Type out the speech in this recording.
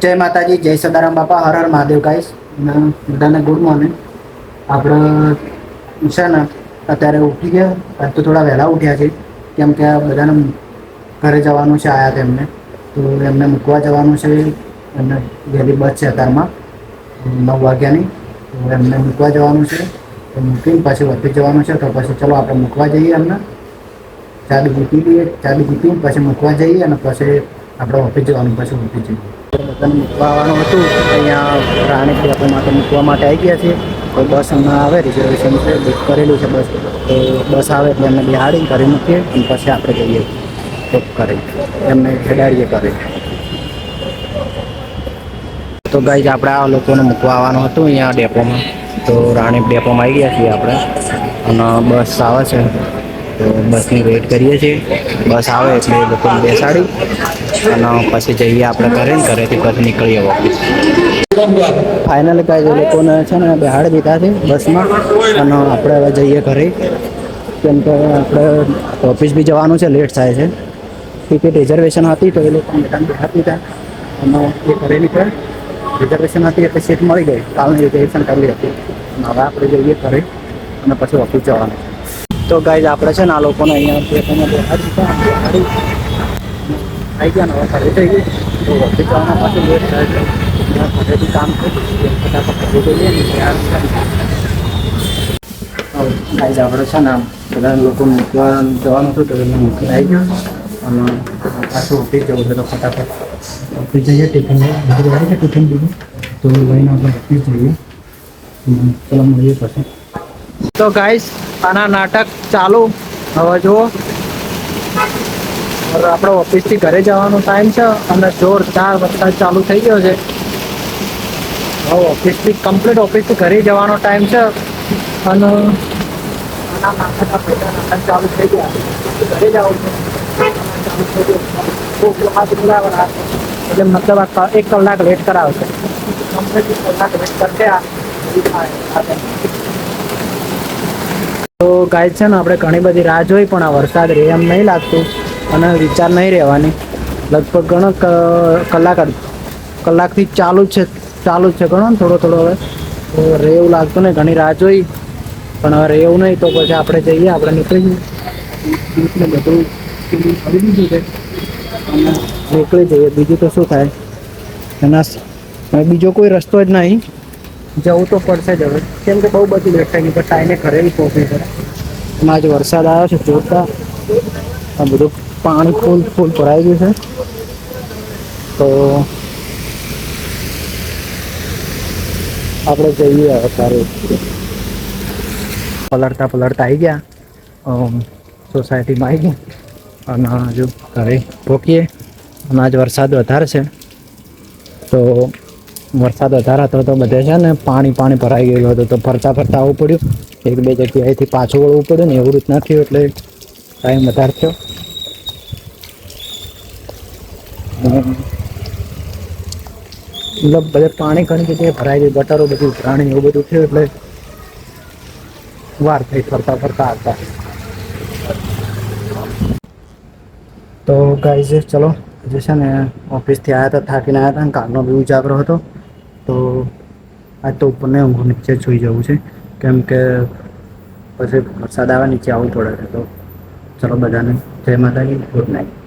જય માતાજી, જય સદારામ બાપા, હર હર મહાદેવ ગાઈસ બધાને ગુડ મોર્નિંગ આપણે છે ને, અત્યારે ઉઠી ગયા. આજ તો થોડા વહેલા ઉઠ્યા છે. કેમ કે બધાને ઘરે જવાનું છે, આયા તેમને તો એમને મૂકવા જવાનું છે. એમને વહેલી બસ છે અત્યારમાં. નવ વાગ્યાની. તો એમને મૂકવા જવાનું છે. મૂકીને પછી ઓફિસ જવાનું છે. તો પછી ચલો આપણે મૂકવા જઈએ એમને. ચા જીતી દઈએ. લઈએ ચા બીજી પછી મૂકવા જઈએ અને પછી આપણે ઓફિસ જવાનું પછી ઓફિસ જઈએ. બધાને આવવાનું હતું. અહીંયા રાણી ડેપો માટે મૂકવા માટે આવી ગયા છીએ. કોઈ બસ હમણાં આવે રિઝર્વેશન છે બુક કરેલું છે બસ. તો બસ આવે એટલે એમને બિહાડી ઘરે મૂકીએ અને પછી આપણે જઈએ. બુક કરી. એમને ખેડાડીએ કરી તો ગાઈ આપણે આ લોકોને મૂકવા આવવાનું હતું અહીંયા ડેપોમાં. તો રાણી ડેપોમાં આવી ગયા છીએ આપણે. અને બસ આવે છે. તો બસની વેઇટ કરીએ છીએ. બસ આવે એટલે એ લોકોને બેસાડી. અને પછી જઈએ આપણે ઘરે ને ઘરેથી પછી નીકળીએ ઓફિસ. ફાઇનલી કાંઈ લોકોને છે ને બેહાડ દીધા છે બસમાં. અને આપણે હવે જઈએ ઘરે. કેમ કે આપણે ઓફિસ બી જવાનું છે લેટ થાય છે. ટિકિટ રિઝર્વેશન હતી તો એ બધાને બેહાડી દીધા. અને એ ઘરે નીકળ્યા. રિઝર્વેશન હતી એટલે સીટ મળી ગઈ. કાલની રિઝર્વેશન કરેલી હતી. હવે આપણે જઈએ ઘરે અને પછી ઓફિસ જવાનું તો ગાઈઝ આપણે છે ને આ લોકોને અહીંયા તમે બેહાડી આવી ગયા ને હવે ઘરે જઈએ તો પાછું લેટ થાય છે ત્યાં ઘરેથી કામ કરીએ ફટાફટ ઘરે જઈએ ને ત્યાર ગાઈઝ આપણે છે ને બધા લોકો મૂકવા જવાનું હતું તો એને મૂકીને આવી ગયો. અને પાછું ઓફિસ જવું છે તો ફટાફટ ઓફિસ જઈએ, ટિફિન બધું આવી છે ટિફિન બીજું? તો લઈને આપણે ઓફિસ જઈએ. ચલો મળીએ પછી. તો ગાઈઝ આના નાટક ચાલુ. હવે જુઓ. આપણે ઓફિસથી ઘરે જવાનો ટાઈમ છે અને જોરદાર વરસાદ ચાલુ થઈ ગયો છે. હવે ઓફિસથી કમ્પ્લીટ ઓફિસથી ઘરે જવાનો ટાઈમ છે અને ચાલુ થઈ ગયા. એટલે મતલબ એક કલાક લેટ કરાવશે. કમ્પ્લીટ કલાક લેટ કરશે. તો ગાય છે ને, આપણે ઘણી બધી રાહ જોઈ, પણ આ વરસાદ રહે એમ નહીં લાગતું. અને વિચાર નહીં રહેવાની. લગભગ ઘણો કલાક કલાકથી ચાલુ છે ચાલુ છે ઘણો ને થોડો થોડો હવે. તો રહે લાગતું નહીં, ઘણી રાહ જોઈ. પણ હવે રેવું નહીં, તો પછી આપણે જઈએ, આપણે નીકળી જઈએ બધું છે. અને નીકળી જઈએ. બીજું તો શું થાય? એના બીજો કોઈ રસ્તો જ નહીં. જવું તો પડશે જ હવે. કેમ કે બહુ બધી થઈ ગઈ પણ ટાઈમે ઘરે બી પહોંચી છે એમાં આજે વરસાદ આવ્યો છે, જોરદાર. આ બધું પાણી ફૂલ ફૂલ ભરાઈ ગયું છે. તો આપણે જઈએ અત્યારે પલળતા પલળતા આવી ગયા. સોસાયટીમાં આવી ગયા. અને હજુ ઘરે રોકીએ અને આજ વરસાદ વધારે છે. તો વરસાદ વધારે હતો તો બધે છે ને પાણી પાણી ભરાઈ ગયેલું હતું. તો ફરતા ફરતા આવવું પડ્યું. એક બે જગ્યાએથી પાછું વળવું પડ્યું ને એવું રીતના થયું એટલે ટાઈમ વધારે થયો અને મતલબ બધે પાણી ઘણી જગ્યાએ ભરાઈ ગયું, ગટરો બધું ઉભરાણી એવું બધું થયું એટલે વાર થઈ ફરતા ફરતા આવતા. તો ગાઈઝ ચલો, જે છે ને ઓફિસથી આવ્યા હતા, થાકીને આવ્યા હતા ને કાલનો બી ઉજાગરો હતો. તો આજ તો ઉપર ને ઊંઘું નીચે જોઈ જવું છે. કેમ કે પછી વરસાદ આવે, નીચે આવવું પડે તો ચલો બધાને જય માતાજી ગુડ નાઇટ